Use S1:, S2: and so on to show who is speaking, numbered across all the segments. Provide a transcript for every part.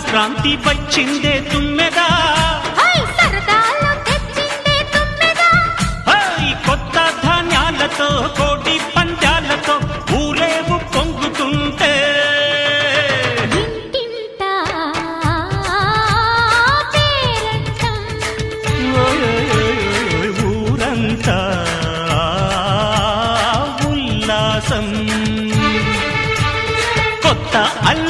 S1: సంక్రాంతి వచ్చిందే తుమ్మెదా? కొత్త ధాన్యాలతో కోటి పంజాలతో ఊరేగు పొంగుతుంటే. ఊరంతా ఉల్లాసం. కొత్త అల్లుళ్ళతో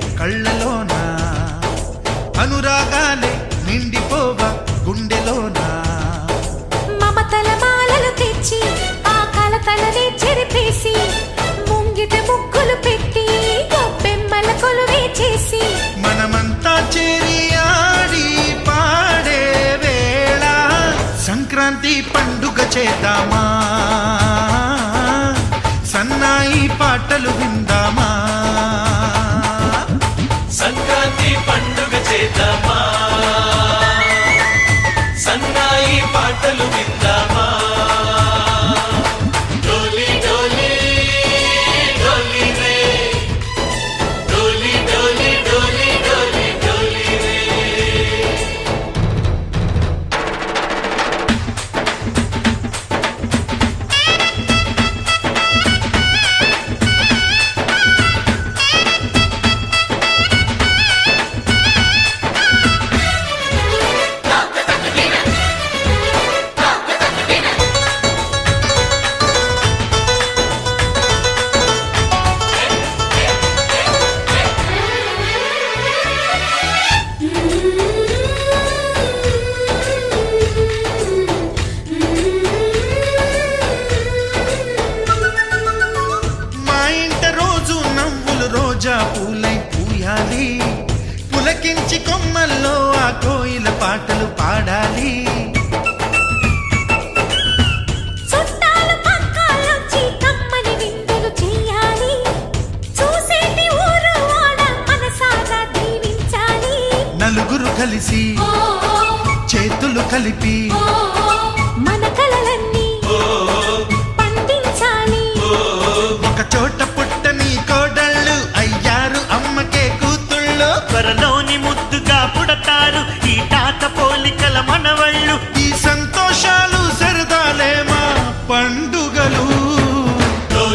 S2: కళ్ళలోన? అనురాగాలే నిండిపోవ గుండెలోనా?
S3: మమతల మాలలు తెచ్చి ఆ కలతలని చెరిపేసి ముంగిట ముగ్గులు పెట్టి గొప్పెమ్మల కొలువే చేసి.
S2: మనమంతా చేరి ఆడి పాడే వేళ సంక్రాంతి పండుగ చేద్దామా? సన్నాయి పాటలు విందామా?
S4: చేద్దామా? సన్నాయి పాటలు విందామా?
S2: పండుగలు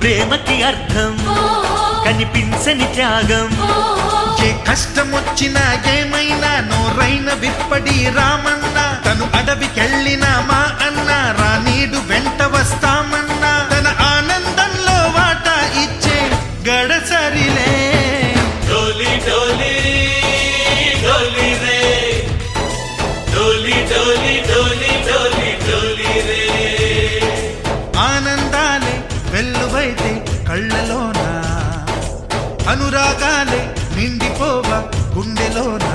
S1: ప్రేమకి అర్థం. కనిపించని త్యాగం.
S2: ఏ కష్టం వచ్చినా ఏమైనా నోరైన విప్పడి రామన్న. తను అడవికెళ్ళిన మా అన్న. రానీడు వెంట వస్తామన్నా. తన ఆనందంలో వాటా ఇచ్చే గడసరిలే.
S4: డోలి డోలి డోలి రే. డోలి డోలి డోలి డోలి డోలి రే.
S2: ఆనందాలే వెల్లువైతే కళ్ళలోన? అనురాగాలే నిండిపోవ గుండెలోనా?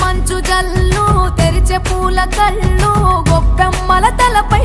S3: మంచు జల్లు తెరిచే పూల కళ్ళు గొప్పెమ్మల తలపై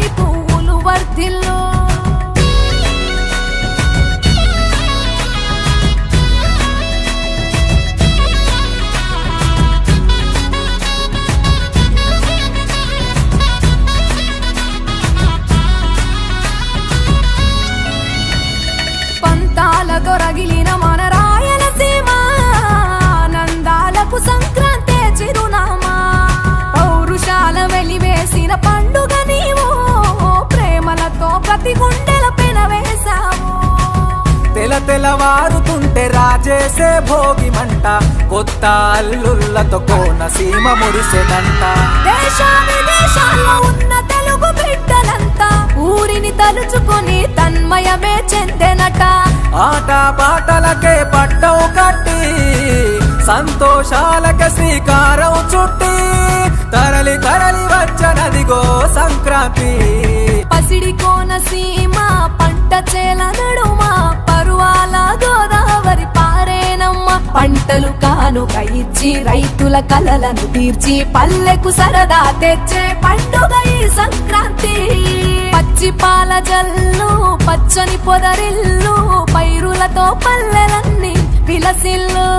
S5: సంతోషాలక శ్రీకారం చుట్టి తరలి తరలి వచ్చనదిగో సంక్రాంతి.
S3: పసిడి కోన సీమ పంట చేల నడుమ పరువాల గోదావరి పారేనమ్మ. పంటలు కానుక ఇచ్చి రైతుల కలలను తీర్చి పల్లెకు సరదా తెచ్చే పండుగ ఈ సంక్రాంతి. పచ్చి పాల జల్లు పచ్చని పొదరిల్లు పైరులతో పల్లెలన్నీ విలసిల్లు.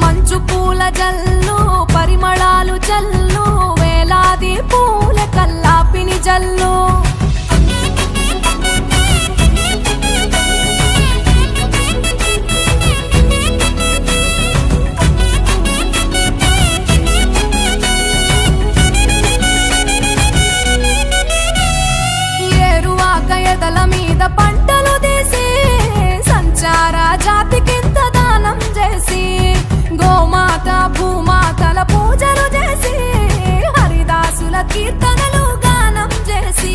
S3: మంచు పూల జల్లు పరిమళాలు జల్లు వేలాది పూల కల్లాపిని జల్లు. ఏరువాక ఎదల మీద పండు గోమాత భూమాతల పూజలు చేసి హరిదాసుల కీర్తనలు గానం చేసి.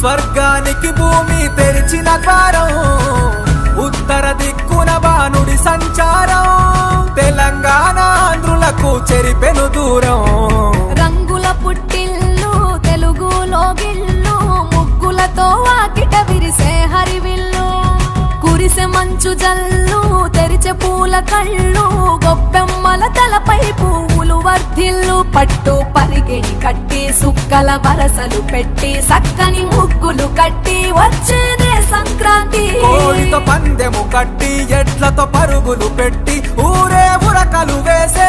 S5: స్వర్గానికి భూమి తెరిచిన ద్వారం ఉత్తర దిక్కున బానుడి సంచారం తెలంగాణ ఆంధ్రులకు చెరిపెను దూరం.
S3: రంగుల పుట్టిల్లు తెలుగులో గిల్లు ముగ్గులతో వాకిట విరిసే హరివిల్లు. కురిసె మంచు జల్లు తెరిచే పూల కళ్ళు గొప్పెమ్మల తలపై పువ్వులు వర్ధిల్లు పట్టు పరిగెడి కట్టి సుక్కల వరసలు పెట్టి సక్కని ముగ్గులు కట్టి వచ్చేదే సంక్రాంతి.
S5: కోడితో పందెము కట్టి ఎట్లతో పరుగులు పెట్టి ఊరే ఉరకలు వేసే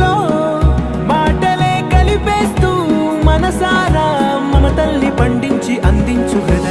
S6: అందించు హృదయం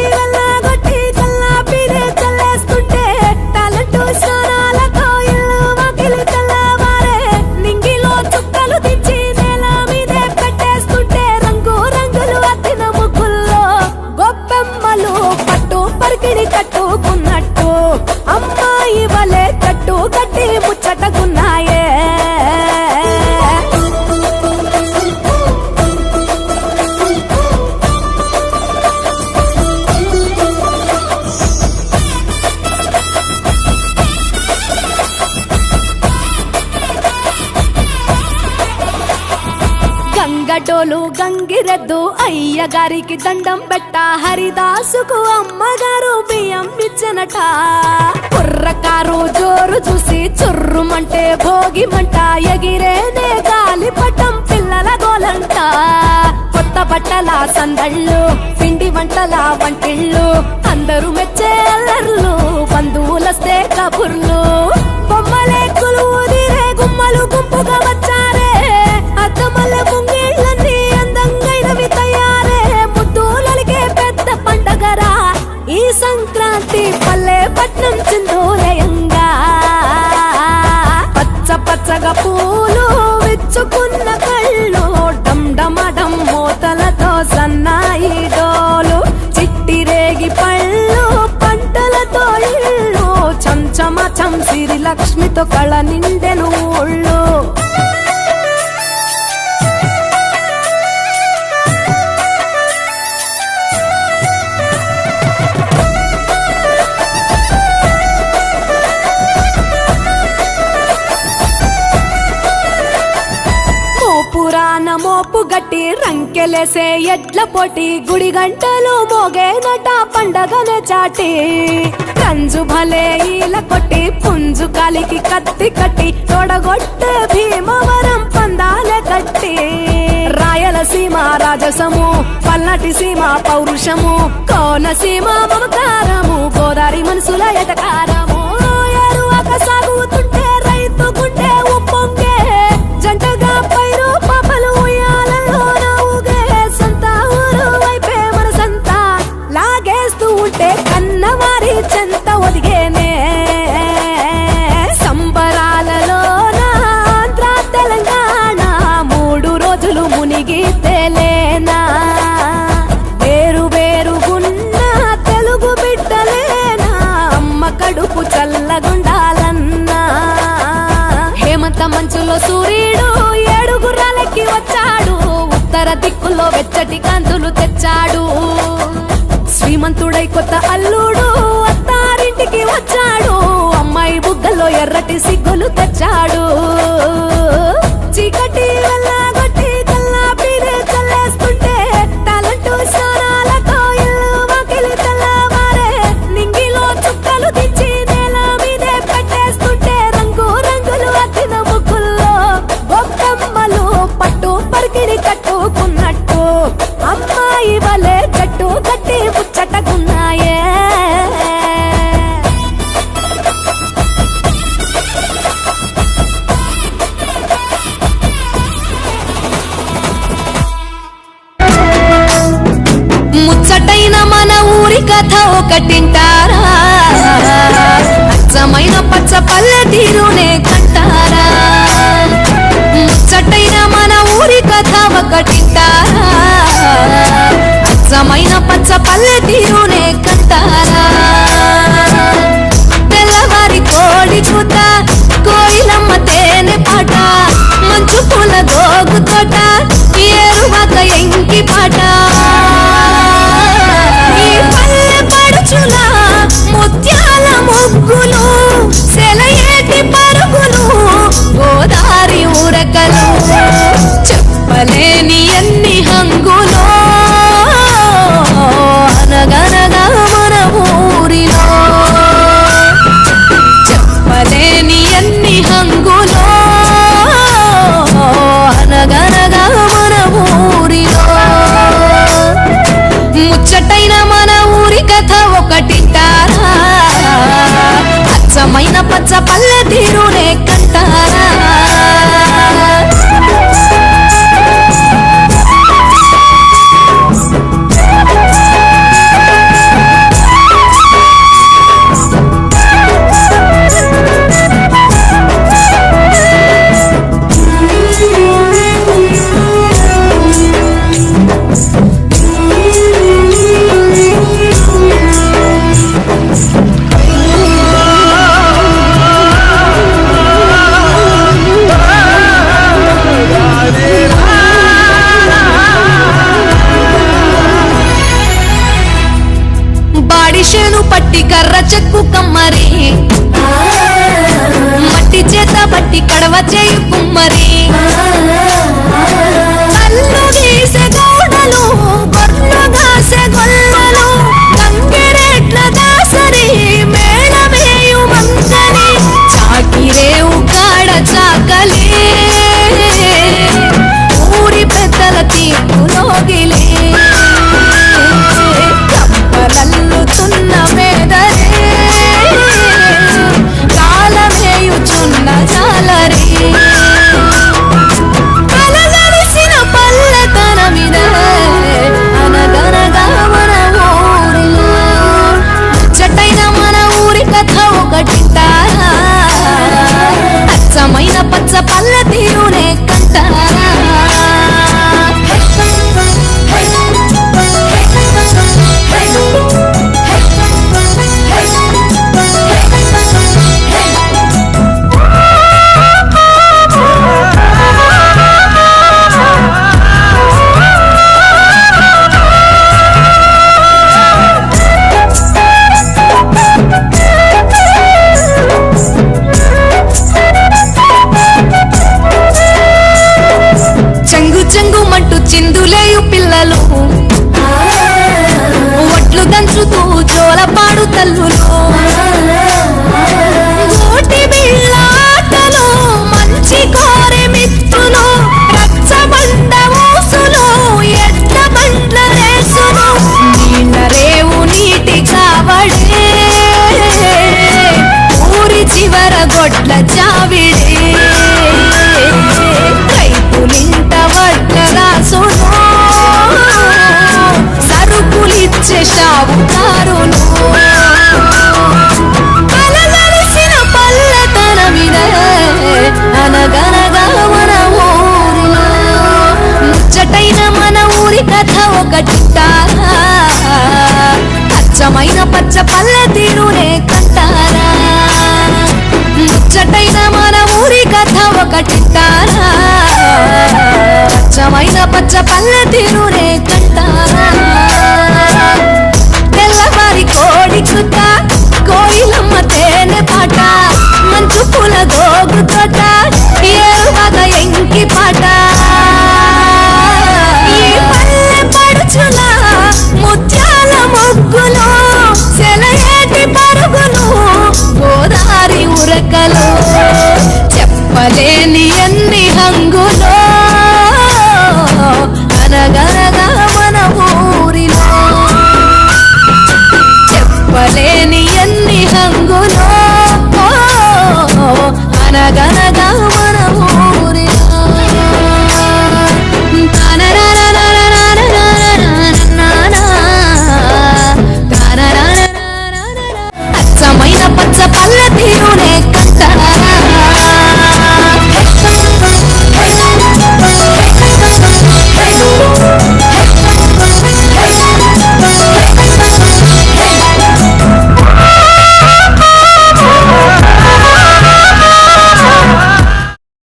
S3: కట్టుకున్నట్టు అమ్మాయి వలె కట్టు కట్టి ముచ్చటకున్నాయే గంగటోలు గంగిరెద్దు అయ్య గారికి దండం పెట్ట హరిదాసుకు అమ్మగారు ఇచ్చనట కుర్రకారు జోరు చూసి చుర్రుమంటే భోగిమంట. ఎగిరేనే గాలిపటం పిల్లల గోలంట. కొత్త బట్టల సందళ్ళు పిండి వంటల వంటిళ్ళు. అందరూ మెచ్చే అల్లర్లు బంధువులస్తే కబుర్లు. పూలు విచ్చుకున్న కళ్ళు డమ్డమడం మూతలతో సన్నాయి డోలు. చిట్టి రేగి పళ్ళు పంటలతో ఇళ్ళు చంచమ చంసిరి లక్ష్మితో కళ నిండెను రంకెలేసే ఎడ్ల పొటి గుడి గంటలు మోగేనట పండగనే చాటి. కంజు భలే ఈల కొట్టి పుంజు కాలికి కత్తి కట్టి తోడగొట్టే భీమవరం పందాలే కట్టి. రాయలసీమ రాజసము పల్నాటి సీమ పౌరుషము కోనసీమ మమకారము గోదారి మనసుల దిక్కుల్లో వెచ్చటి కందులు తెచ్చాడు. శ్రీమంతుడై కొత్త అల్లుడు అత్తారింటికి వచ్చాడు. అమ్మాయి బుగ్గలో ఎర్రటి సిగ్గులు తెచ్చాడు. చీకటి ఒకటింటారా అచ్చమైన పచ్చ పల్లె తీరునే కట్టారా ముచ్చటైన మన ఊరి కథ ఒకటింటారా అచ్చమైన పచ్చ పల్లె తీరునే కట్టారా తెల్లవారి కోడి కూత కోయిలమ్మ తేనె పాట మంచు పూల గోగు తోట ఏరువాక ఎంకి పాట.